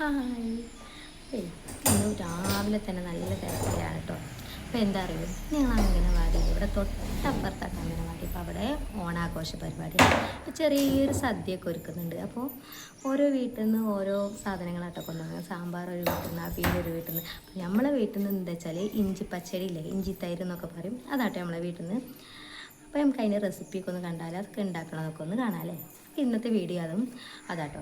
Hi. ഇന്ന് രാവിലെ തന്നെ നല്ല തിരക്കിലാണ് കേട്ടോ. അപ്പോൾ എന്താ അറിയോ? ഞങ്ങൾ അംഗനവാടി ഇവിടെ തൊട്ടപ്പുറത്താണ് അംഗനവാടി അപ്പോൾ അവിടെ ഓണാഘോഷ പരിപാടി അപ്പോൾ ചെറിയൊരു സദ്യയൊക്കെ ഒരുക്കുന്നുണ്ട്. അപ്പോൾ ഓരോ വീട്ടിൽ നിന്ന് ഓരോ സാധനങ്ങളാട്ടോ കൊണ്ടുവന്നത്. സാമ്പാർ ഒരു വീട്ടിൽ നിന്ന് അവിയൽ ഒരു വീട്ടിൽ നിന്ന് അപ്പോൾ നമ്മളെ വീട്ടിൽ നിന്ന് എന്താ വെച്ചാൽ ഇഞ്ചി പച്ചടി ഇല്ലേ? ഇഞ്ചി തൈര് എന്നൊക്കെ പറയും. അതാട്ടോ നമ്മളെ വീട്ടിൽ നിന്ന് അപ്പോൾ നമുക്ക് അതിന്റെ റെസിപ്പിയൊക്കെ ഒന്ന് കണ്ടാൽ അതൊക്കെ ഉണ്ടാക്കണതൊക്കെ ഒന്ന് കാണാമല്ലേ ഇന്നത്തെ വീഡിയോ അതും അതാട്ടോ.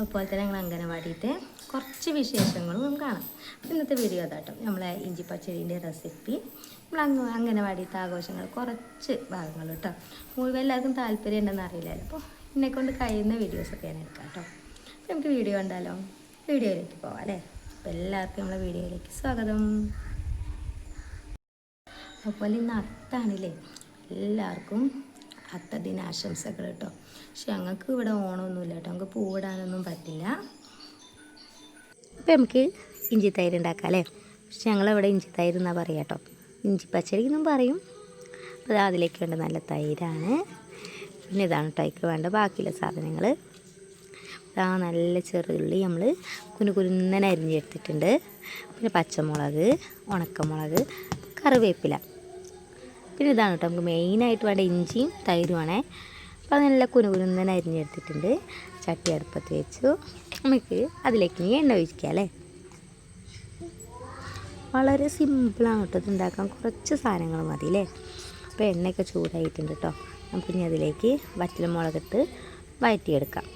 അതുപോലെ തന്നെ ഞങ്ങൾ അംഗനവാടിയിലത്തെ കുറച്ച് വിശേഷങ്ങളും കാണാം. ഇന്നത്തെ വീഡിയോ അതാട്ടോ. നമ്മളെ ഇഞ്ചി പച്ചടീന്റെ റെസിപ്പി. നമ്മൾ അങ്ങ് അംഗനവാടിയിലത്തെ ആഘോഷങ്ങൾ കുറച്ച് ഭാഗങ്ങൾ കേട്ടോ. മുഴുവൻ എല്ലാവർക്കും താല്പര്യം ഉണ്ടെന്ന് അറിയില്ലല്ലോ. അപ്പോൾ എന്നെക്കൊണ്ട് കഴിയുന്ന വീഡിയോസൊക്കെ ഞാൻ എടുക്കാം കേട്ടോ. നമുക്ക് വീഡിയോ ഉണ്ടല്ലോ വീഡിയോയിലേക്ക് പോവാം അല്ലേ? അപ്പോൾ എല്ലാവർക്കും നമ്മളെ വീഡിയോയിലേക്ക് സ്വാഗതം. അതുപോലെ ഇന്ന് അത്താണില്ലേ? എല്ലാവർക്കും അത്ത ദിനാശംസകൾ കേട്ടോ പക്ഷെ ഞങ്ങൾക്ക് ഇവിടെ ഓണമൊന്നുമില്ല കേട്ടോ ഞങ്ങൾക്ക് പൂവിടാനൊന്നും പറ്റില്ല. അപ്പോൾ നമുക്ക് ഇഞ്ചി തൈര് ഉണ്ടാക്കാം അല്ലേ? പക്ഷെ ഞങ്ങളിവിടെ ഇഞ്ചി തൈര് എന്നാണ് പറയുക കേട്ടോ ഇഞ്ചി പച്ചടി എന്നും പറയും. അപ്പോൾ അതിലേക്ക് വേണ്ട നല്ല തൈരാണ്. പിന്നെ ഇതാണ് കേട്ടോ അതിക്ക് വേണ്ട ബാക്കിയുള്ള സാധനങ്ങൾ ആ നല്ല ചെറുള്ളി നമ്മൾ കുനു കുരുന്നനെ അരിഞ്ഞെടുത്തിട്ടുണ്ട്. പിന്നെ പച്ചമുളക് ഉണക്കമുളക് കറിവേപ്പില. പിന്നെ ഇതാണ് കേട്ടോ നമുക്ക് മെയിനായിട്ട് വേണ്ട ഇഞ്ചിയും തൈരുമാണേ അപ്പോൾ അതിനെല്ല നല്ല അരിഞ്ഞെടുത്തിട്ടുണ്ട്. ചട്ടി അടുപ്പത്ത് വെച്ചു. നമുക്ക് അതിലേക്ക് ഇനി എണ്ണ ഒഴിക്കുക അല്ലേ? വളരെ സിമ്പിളാണ് കേട്ടോ ഇത് ഉണ്ടാക്കാൻ. കുറച്ച് സാധനങ്ങൾ മതി അല്ലേ? അപ്പോൾ എണ്ണയൊക്കെ ചൂടായിട്ടുണ്ട് കേട്ടോ. നമുക്കിനി അതിലേക്ക് വറ്റൽ മുളകിട്ട് വഴറ്റിയെടുക്കാം.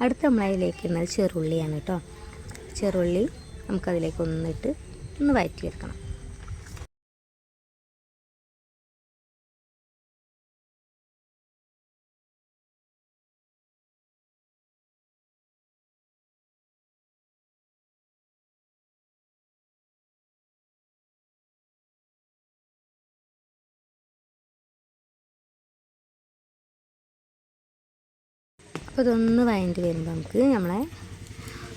അടുത്ത നമ്മൾ അതിലേക്ക് ഇടുന്നത് ചെറുള്ളിയാണ് കേട്ടോ. ചെറുള്ളി നമുക്കതിലേക്ക് ഒന്നിട്ട് ഒന്ന് വഴറ്റിയെടുക്കണം അപ്പോൾ ഇതൊന്ന് വഴണ്ടി വരുമ്പോൾ നമുക്ക് നമ്മളെ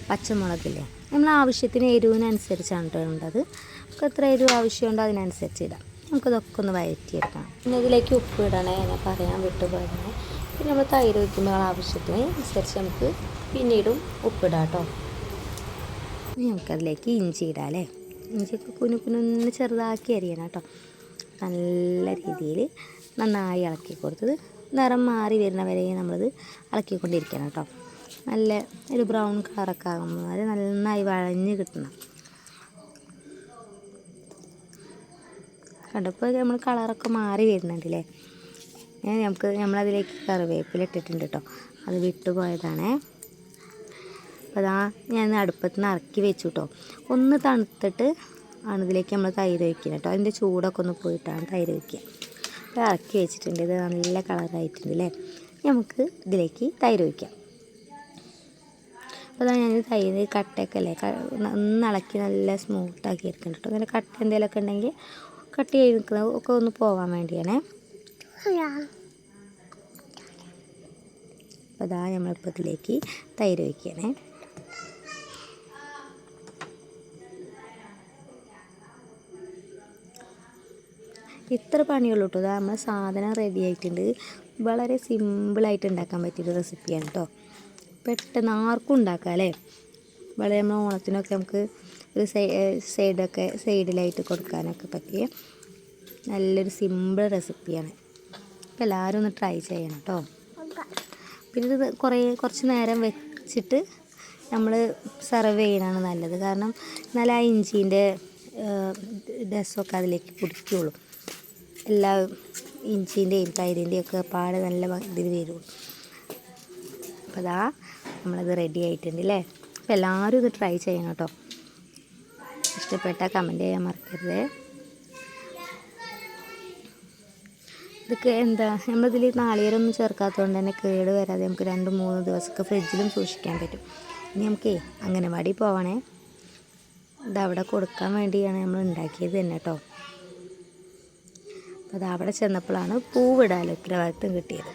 പച്ചമുളകില്ലേ? നമ്മൾ ആവശ്യത്തിന് എരിവിനനുസരിച്ചാണ് കേട്ടോ ഇടേണ്ടത്. നമുക്ക് എത്ര എരിവ് ആവശ്യമുണ്ടോ അതിനനുസരിച്ച് ഇടാം. നമുക്കിതൊക്കെ ഒന്ന് വഴറ്റിയെടുക്കാം പിന്നെ ഇതിലേക്ക് ഉപ്പ് ഇടണേ ഞാൻ പറയാൻ വിട്ടുപോയതാണ് പിന്നെ നമ്മൾ തൈര് വയ്ക്കുമ്പോൾ ആവശ്യത്തിന് അനുസരിച്ച് നമുക്ക് പിന്നീടും ഉപ്പിടാം കേട്ടോ. നമുക്കതിലേക്ക് ഇഞ്ചി ഇടാം അല്ലേ ഇഞ്ചിയൊക്കെ കുനു കുനൊന്ന് ചെറുതാക്കി അരിയണം കേട്ടോ. നല്ല രീതിയിൽ നന്നായി ഇളക്കി കൊടുത്തത് നിറം മാറി വരുന്നവരെയും നമ്മളത് ഇളക്കിക്കൊണ്ടിരിക്കണം കേട്ടോ. നല്ല ഒരു ബ്രൗൺ കളറൊക്കെ ആകുമ്പോൾ അത് നന്നായി വഴഞ്ഞ് കിട്ടണം. കണ്ടപ്പോൾ നമ്മൾ കളറൊക്കെ മാറി വരുന്നുണ്ടല്ലേ നമുക്ക് നമ്മളതിലേക്ക് കറിവേപ്പില ഇട്ടിട്ടുണ്ട് കേട്ടോ. അത് വിട്ടുപോയതാണേ അപ്പോൾ അതാ ഞാൻ അടുപ്പത്ത് നിന്ന് ഇറക്കി വെച്ചു കേട്ടോ. ഒന്ന് തണുത്തിട്ട് ആണ് ഇതിലേക്ക് നമ്മൾ തൈര് വയ്ക്കുന്നത് കേട്ടോ. അതിന്റെ ചൂടൊക്കെ ഒന്ന് പോയിട്ടാണ് തൈര് വയ്ക്കുക അപ്പോൾ ഇറക്കി വെച്ചിട്ടുണ്ട്. ഇത് നല്ല കളറായിട്ടുണ്ട് അല്ലേ നമുക്ക് ഇതിലേക്ക് തൈര് വയ്ക്കാം അപ്പോൾ അതാണ് ഞാൻ തൈര് കട്ടയൊക്കെ അല്ലേ ഒന്ന് ഇളക്കി നല്ല സ്മൂത്താക്കി എടുക്കുന്നുണ്ട് കേട്ടോ അങ്ങനെ കട്ട എന്തെങ്കിലുമൊക്കെ ഉണ്ടെങ്കിൽ കട്ട് ചെയ്ത് നിൽക്കുന്നത് ഒക്കെ ഒന്ന് പോകാൻ വേണ്ടിയാണേ. അപ്പോൾ അതാ നമ്മളിപ്പോൾ ഇതിലേക്ക് തൈര് വയ്ക്കണേ ഇത്ര പണിയുള്ളൂ കേട്ടോ നമ്മൾ സാധനം റെഡി ആയിട്ടുണ്ട്. വളരെ സിമ്പിളായിട്ട് ഉണ്ടാക്കാൻ പറ്റിയൊരു റെസിപ്പിയാണ് കേട്ടോ പെട്ടെന്ന് ആർക്കും ഉണ്ടാക്കാം അല്ലേ? വളരെ നമ്മൾ ഓണത്തിനൊക്കെ നമുക്ക് ഒരു സൈഡൊക്കെ സൈഡിലായിട്ട് കൊടുക്കാനൊക്കെ പറ്റിയ നല്ലൊരു സിമ്പിൾ റെസിപ്പിയാണ് അപ്പോൾ എല്ലാവരും ഒന്ന് ട്രൈ ചെയ്യണം കേട്ടോ പിന്നെ ഇത് കുറേ കുറച്ച് നേരം വെച്ചിട്ട് നമ്മൾ സെർവ് ചെയ്യണതാണ് നല്ലത്. കാരണം നല്ല ആ ഇഞ്ചീന്റെ രസമൊക്കെ അതിലേക്ക് പിടിക്കുള്ളൂ. എല്ലാ ഇഞ്ചിന്റെയും തൈരിന്റെയും ഒക്കെ പാട് നല്ല ഇതിൽ വരും. അപ്പോൾ അതാ നമ്മളത് റെഡി ആയിട്ടുണ്ട് അല്ലേ അപ്പോൾ എല്ലാവരും ഇത് ട്രൈ ചെയ്യണം കേട്ടോ. ഇഷ്ടപ്പെട്ട കമന്റ് ചെയ്യാൻ മറക്കരുത്. ഇതൊക്കെ എന്താ നമ്മളിതിൽ നാളികേരൊന്നും ചേർക്കാത്തതുകൊണ്ട് തന്നെ കേട് വരാതെ നമുക്ക് രണ്ട് മൂന്ന് ദിവസമൊക്കെ ഫ്രിഡ്ജിലും സൂക്ഷിക്കാൻ പറ്റും. ഇനി നമുക്കേ അംഗനവാടി പോവണേ. ഇതവിടെ കൊടുക്കാൻ വേണ്ടിയാണ് നമ്മൾ ഉണ്ടാക്കിയത് തന്നെ കേട്ടോ. അപ്പോൾ അത് അവിടെ ചെന്നപ്പോഴാണ് പൂവിടാൻ ഉത്തരവാദിത്വം കിട്ടിയത്.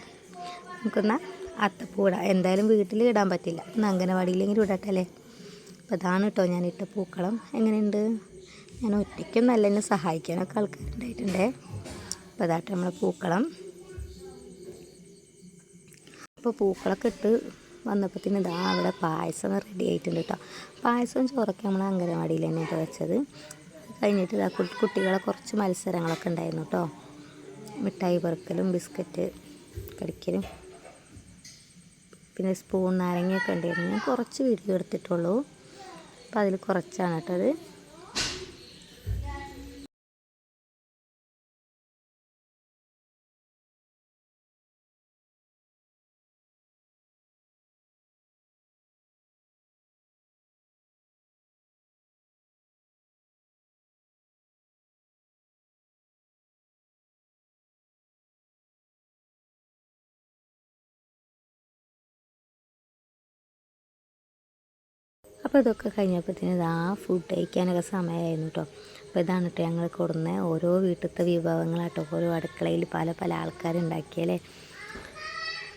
നമുക്കൊന്നാൽ അത്തപ്പൂ ഇടാം എന്തായാലും വീട്ടിൽ ഇടാൻ പറ്റില്ല. ഒന്ന് അംഗനവാടിയിലെങ്കിലും ഇടട്ടെ അല്ലേ? അപ്പോൾ അതാണ് കേട്ടോ ഞാൻ ഇട്ട പൂക്കളം. എങ്ങനെയുണ്ട്? ഞാൻ ഒറ്റയ്ക്കും നല്ല എന്നെ സഹായിക്കാനൊക്കെ ആൾക്കാരുണ്ടായിട്ടുണ്ടേ അപ്പോൾ അതാട്ടെ നമ്മളെ പൂക്കളം. അപ്പോൾ പൂക്കളൊക്കെ ഇട്ട് വന്നപ്പോഴത്തേന് ഇതാ അവിടെ പായസം റെഡി ആയിട്ടുണ്ട് കേട്ടോ. പായസവും ചോറൊക്കെ നമ്മൾ അംഗനവാടിയിൽ തന്നെയാണ് വെച്ചത്. കഴിഞ്ഞിട്ട് ഇതാ കുട്ടികളെ കുറച്ച് മത്സരങ്ങളൊക്കെ ഉണ്ടായിരുന്നു കേട്ടോ മിഠായി പെറുക്കലും ബിസ്ക്കറ്റ് കടിക്കലും. പിന്നെ സ്പൂൺ നാരങ്ങയൊക്കെ ഉണ്ടായിരുന്നു. ഞാൻ കുറച്ച് വീഡിയോ എടുത്തിട്ടുള്ളൂ. അപ്പോൾ അതിൽ കുറച്ചാണ് കേട്ടോ അപ്പോൾ ഇതൊക്കെ കഴിഞ്ഞപ്പോഴത്തേന് ആ ഫുഡ് കഴിക്കാനൊക്കെ സമയമായിരുന്നു കേട്ടോ അപ്പോൾ ഇതാണ് കേട്ടോ ഞങ്ങൾ കൊടുന്ന ഓരോ വീട്ടിലത്തെ വിഭവങ്ങളാട്ടോ. ഓരോ അടുക്കളയിൽ പല പല ആൾക്കാരുണ്ടാക്കിയാലേ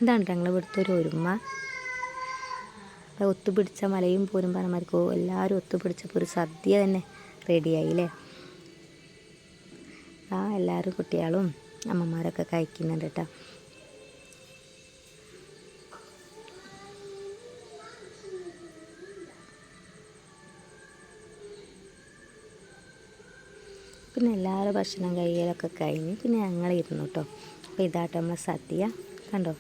ഇതാണ് ഞങ്ങൾ ഇവിടുത്തെ ഒരു ഒരുമ ഒത്തുപിടിച്ച മലയും പോലും പറഞ്ഞമാർക്കോ എല്ലാവരും ഒത്തുപിടിച്ചപ്പോൾ ഒരു സദ്യ തന്നെ റെഡിയായില്ലേ ആ എല്ലാവരും കുട്ടികളും അമ്മമാരൊക്കെ കഴിക്കുന്നുണ്ട് കേട്ടോ പിന്നെ എല്ലാവരും ഭക്ഷണം കഴിയലൊക്കെ കഴിഞ്ഞ് പിന്നെ ഞങ്ങൾ ഇരുന്നു കേട്ടോ അപ്പോൾ ഇതാട്ടോ നമ്മളെ സദ്യ. കണ്ടോ?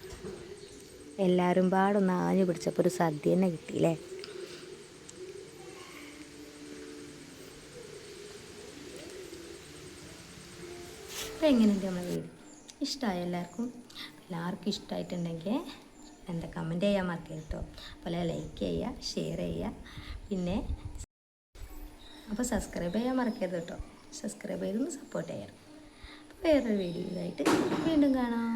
എല്ലാവരും പാടൊന്ന് ആഞ്ഞു പിടിച്ചപ്പോൾ ഒരു സദ്യ തന്നെ കിട്ടിയില്ലേ? അപ്പോൾ എങ്ങനെയുണ്ട് നമ്മളെ വീട്? ഇഷ്ടമായി എല്ലാവർക്കും? എല്ലാവർക്കും ഇഷ്ടമായിട്ടുണ്ടെങ്കിൽ എന്താ കമന്റ് ചെയ്യാൻ മറക്കരുത് കേട്ടോ അതുപോലെ ലൈക്ക് ചെയ്യുക ഷെയർ ചെയ്യുക. പിന്നെ അപ്പോൾ സബ്സ്ക്രൈബ് ചെയ്യാൻ മറക്കരുത് കേട്ടോ സബ്സ്ക്രൈബ് ചെയ്തൊന്ന് സപ്പോർട്ട് ചെയ്യണം. വേറൊരു വീഡിയോ ആയിട്ട് വീണ്ടും കാണാം.